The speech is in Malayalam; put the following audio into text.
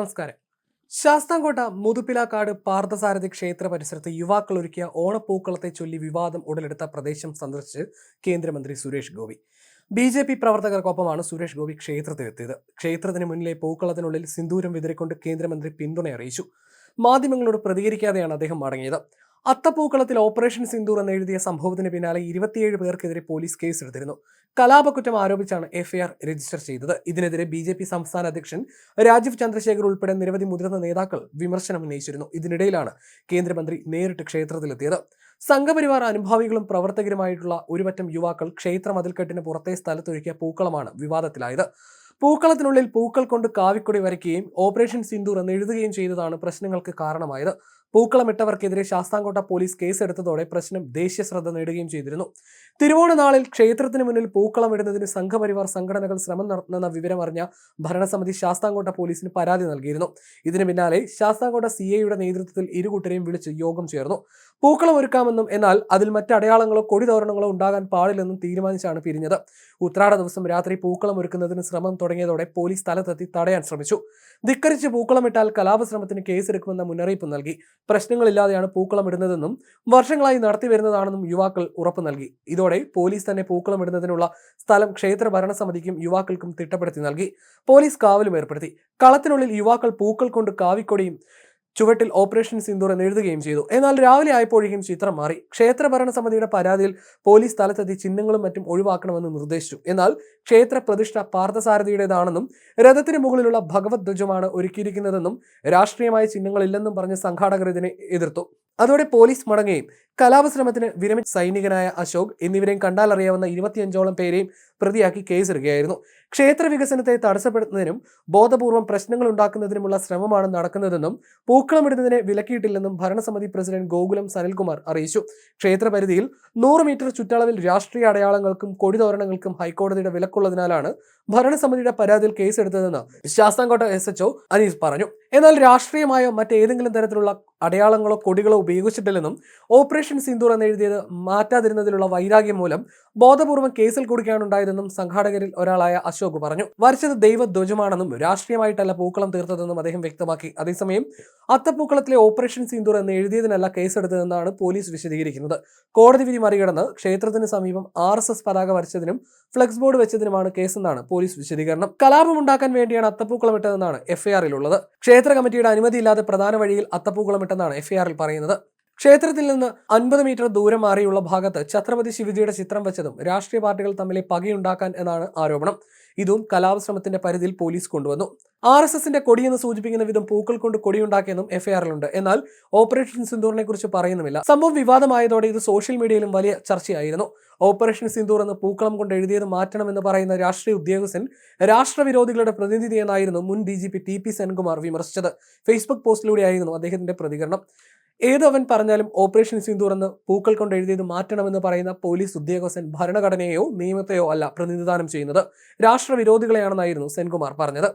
നമസ്കാരം. ശാസ്താംകോട്ട മുതുപ്പിലാക്കാട് പാർത്ഥസാരഥി ക്ഷേത്ര പരിസരത്ത് യുവാക്കൾ ഒരുക്കിയ ഓണപ്പൂക്കളത്തെ ചൊല്ലി വിവാദം ഉടലെടുത്ത പ്രദേശം സന്ദർശിച്ച് കേന്ദ്രമന്ത്രി Suresh Gopi. B J P പ്രവർത്തകർക്കൊപ്പമാണ് Suresh Gopi ക്ഷേത്രത്തിലെത്തിയത്. ക്ഷേത്രത്തിന് മുന്നിലെ പൂക്കളത്തിനുള്ളിൽ സിന്ദൂരം വിതറിക്കൊണ്ട് കേന്ദ്രമന്ത്രി പിന്തുണ അറിയിച്ചു മാധ്യമങ്ങളോട് പ്രതികരിക്കാതെയാണ് അദ്ദേഹം മടങ്ങിയത്. അത്തപ്പൂക്കളത്തിൽ ഓപ്പറേഷൻ സിന്ദൂർ എന്ന് എഴുതിയ സംഭവത്തിന് പിന്നാലെ ഇരുപത്തിയേഴ് പേർക്കെതിരെ പോലീസ് കേസ് കേസെടുത്തിരുന്നു. കലാപക്കുറ്റം ആരോപിച്ചാണ് എഫ്ഐആർ രജിസ്റ്റർ ചെയ്തത്. ഇതിനെതിരെ ബി ജെ പി സംസ്ഥാന അധ്യക്ഷൻ രാജീവ് ചന്ദ്രശേഖർ ഉൾപ്പെടെ നിരവധി മുതിർന്ന നേതാക്കൾ വിമർശനം ഉന്നയിച്ചിരുന്നു. ഇതിനിടയിലാണ് കേന്ദ്രമന്ത്രി നേരിട്ട് ക്ഷേത്രത്തിലെത്തിയത്. സംഘപരിവാർ അനുഭാവികളും പ്രവർത്തകരുമായിട്ടുള്ള ഒരുപറ്റം യുവാക്കൾ ക്ഷേത്ര മതിൽക്കെട്ടിന് പുറത്തെ സ്ഥലത്തൊരുക്കിയ പൂക്കളമാണ് വിവാദത്തിലായത്. പൂക്കളത്തിനുള്ളിൽ പൂക്കൾ കൊണ്ട് കാവിക്കൊടി വരയ്ക്കുകയും ഓപ്പറേഷൻ സിന്ദൂർ എന്ന് എഴുതുകയും ചെയ്തതാണ് പ്രശ്നങ്ങൾക്ക് കാരണമായത്. പൂക്കളമിട്ടവർക്കെതിരെ ശാസ്താംകോട്ട പോലീസ് കേസെടുത്തതോടെ പ്രശ്നം ദേശീയ ശ്രദ്ധ നേടുകയും ചെയ്തിരുന്നു. തിരുവോണ നാളിൽ ക്ഷേത്രത്തിന് മുന്നിൽ പൂക്കളമിടുന്നതിന് സംഘപരിവാർ സംഘടനകൾ ശ്രമം നടത്തുന്ന വിവരമറിഞ്ഞ ഭരണസമിതി ശാസ്താംകോട്ട പോലീസിന് പരാതി നൽകിയിരുന്നു. ഇതിന് പിന്നാലെ ശാസ്താംകോട്ട സി ഐയുടെ നേതൃത്വത്തിൽ ഇരുകൂട്ടരെയും വിളിച്ച് യോഗം ചേർന്നു. പൂക്കളം ഒരുക്കാമെന്നും എന്നാൽ അതിൽ മറ്റ് അടയാളങ്ങളോ കൊടിതോരണങ്ങളോ ഉണ്ടാകാൻ പാടില്ലെന്നും തീരുമാനിച്ചാണ് പിരിഞ്ഞത്. ഉത്രാട ദിവസം രാത്രി പൂക്കളം ഒരുക്കുന്നതിന് ശ്രമം തുടങ്ങിയതോടെ പോലീസ് സ്ഥലത്തെത്തി തടയാൻ ശ്രമിച്ചു. ധിക്കരിച്ച് പൂക്കളമിട്ടാൽ കലാപശ്രമത്തിന് കേസെടുക്കുമെന്ന മുന്നറിയിപ്പ് നൽകി. പ്രശ്നങ്ങളില്ലാതെയാണ് പൂക്കളം ഇടുന്നതെന്നും വർഷങ്ങളായി നടത്തി വരുന്നതാണെന്നും യുവാക്കൾ ഉറപ്പു നൽകി. ഇതോടെ പോലീസ് തന്നെ പൂക്കളം ഇടുന്നതിനുള്ള സ്ഥലം ക്ഷേത്ര ഭരണസമിതിക്കും യുവാക്കൾക്കും തിട്ടപ്പെടുത്തി നൽകി. പോലീസ് കാവലും ഏർപ്പെടുത്തി. കളത്തിനുള്ളിൽ യുവാക്കൾ പൂക്കൾ കൊണ്ട് കാവിക്കൊടിയും ചുവട്ടിൽ ഓപ്പറേഷൻ സിന്ദൂർ എന്ന് എഴുതുകയും ചെയ്തു. എന്നാൽ രാവിലെ ആയപ്പോഴേക്കും ചിത്രം മാറി. ക്ഷേത്ര ഭരണസമിതിയുടെ പരാതിയിൽ പോലീസ് സ്ഥലത്തെത്തി ചിഹ്നങ്ങളും മറ്റും ഒഴിവാക്കണമെന്ന് നിർദ്ദേശിച്ചു. എന്നാൽ ക്ഷേത്ര പ്രതിഷ്ഠ പാർത്ഥസാരഥിയുടേതാണെന്നും രഥത്തിന് മുകളിലുള്ള ഭഗവത് ധ്വജമാണ് ഒരുക്കിയിരിക്കുന്നതെന്നും രാഷ്ട്രീയമായ ചിഹ്നങ്ങളില്ലെന്നും പറഞ്ഞ് സംഘാടകർ ഇതിനെ എതിർത്തു. അതോടെ പോലീസ് മടങ്ങുകയും കലാപശ്രമത്തിന് വിരമിച്ച സൈനികനായ അശോക് എന്നിവരെയും കണ്ടാലറിയാവുന്ന ഇരുപത്തിയഞ്ചോളം പേരെയും പ്രതിയാക്കി കേസെടുക്കുകയായിരുന്നു. ക്ഷേത്ര വികസനത്തെ തടസ്സപ്പെടുത്തുന്നതിനും ബോധപൂർവം പ്രശ്നങ്ങൾ ഉണ്ടാക്കുന്നതിനുമുള്ള ശ്രമമാണ് നടക്കുന്നതെന്നും പൂക്കളമിടുന്നതിനെ വിലക്കിയിട്ടില്ലെന്നും ഭരണസമിതി പ്രസിഡന്റ് ഗോകുലം സനിൽകുമാർ അറിയിച്ചു. ക്ഷേത്ര പരിധിയിൽ നൂറ് മീറ്റർ ചുറ്റളവിൽ രാഷ്ട്രീയ അടയാളങ്ങൾക്കും കൊടിതോരണങ്ങൾക്കും ഹൈക്കോടതിയുടെ വിലക്കുള്ളതിനാലാണ് ഭരണസമിതിയുടെ പരാതിയിൽ കേസെടുത്തതെന്ന് Sasthamkotta S H O Anees പറഞ്ഞു. എന്നാൽ രാഷ്ട്രീയമായോ മറ്റേതെങ്കിലും തരത്തിലുള്ള അടയാളങ്ങളോ കൊടികളോ ഉപയോഗിച്ചിട്ടില്ലെന്നും ഓപ്പറേഷൻ സിന്ദൂർ എന്നെഴുതിയത് മാറ്റാതിരുന്നതിലുള്ള വൈരാഗ്യം മൂലം ബോധപൂർവം കേസിൽ കുടിക്കുകയാണ് ഉണ്ടായതെന്നും സംഘാടകരിൽ ഒരാളായ അശോക് പറഞ്ഞു. വരച്ചത് ദൈവധ്വജമാണെന്നും രാഷ്ട്രീയമായിട്ടല്ല പൂക്കളം തീർത്തതെന്നും അദ്ദേഹം വ്യക്തമാക്കി. അതേസമയം അത്തപ്പൂക്കളത്തിലെ ഓപ്പറേഷൻ സിന്ദൂർ എന്ന് എഴുതിയതിനല്ല കേസെടുത്തതെന്നാണ് പോലീസ് വിശദീകരിക്കുന്നത്. കോടതി വിധി മറികടന്ന് ക്ഷേത്രത്തിന് സമീപം ആർ എസ് എസ് പതാക വരച്ചതിനും ഫ്ലെക്സ് ബോർഡ് വെച്ചതിനുമാണ് കേസെന്നാണ് പോലീസ് വിശദീകരണം. കലാപം ഉണ്ടാക്കാൻ വേണ്ടിയാണ് അത്തപ്പൂക്കളം ഇട്ടതെന്നാണ് എഫ്ഐആറിലുള്ളത് ക്ഷേത്ര കമ്മിറ്റിയുടെ അനുമതിയില്ലാതെ പ്രധാന വഴിയിൽ അത്തപ്പൂക്കളം ഇട്ടെന്നാണ് എഫ്ഐആറിൽ പറയുന്നത്. ക്ഷേത്രത്തിൽ നിന്ന് അൻപത് മീറ്റർ ദൂരം മാറിയുള്ള ഭാഗത്ത് ഛത്രപതി ശിവജിയുടെ ചിത്രം വെച്ചതും രാഷ്ട്രീയ പാർട്ടികൾ തമ്മിലെ പകയുണ്ടാക്കാൻ എന്നാണ് ആരോപണം. ഇതും കലാപശ്രമത്തിന്റെ പരിധിയിൽ പോലീസ് കൊണ്ടുവന്നു. ആർ എസ് എസിന്റെ കൊടിയെന്ന് സൂചിപ്പിക്കുന്ന വിധം പൂക്കൾ കൊണ്ട് കൊടിയുണ്ടാക്കിയെന്നും എഫ്ഐആറിലുണ്ട് എന്നാൽ ഓപ്പറേഷൻ സിന്ദൂറിനെ കുറിച്ച് പറയുന്നുമില്ല. സംഭവം വിവാദമായതോടെ ഇത് സോഷ്യൽ മീഡിയയിലും വലിയ ചർച്ചയായിരുന്നു. ഓപ്പറേഷൻ സിന്ദൂർ എന്ന് പൂക്കളം കൊണ്ട് എഴുതിയത് മാറ്റണമെന്ന് പറയുന്ന രാഷ്ട്രീയ ഉദ്യോഗസ്ഥൻ രാഷ്ട്രവിരോധികളുടെ പ്രതിനിധി എന്നായിരുന്നു മുൻ D G P T P Senkumar വിമർശിച്ചത്. Facebook പോസ്റ്റിലൂടെയായിരുന്നു അദ്ദേഹത്തിന്റെ പ്രതികരണം. ഏത് അവൻ പറഞ്ഞാലും ഓപ്പറേഷൻ സിന്ദൂർ എന്ന് പൂക്കൾ കൊണ്ട് എഴുതിയത് മാറ്റണമെന്ന് പറയുന്ന പോലീസ് ഉദ്യോഗസ്ഥൻ ഭരണഘടനയെയോ നിയമത്തെയോ അല്ല പ്രതിനിധാനം ചെയ്യുന്നത്. രാഷ്ട്രവിരോധികളെയാണെന്നായിരുന്നു സെൻകുമാർ പറഞ്ഞത്.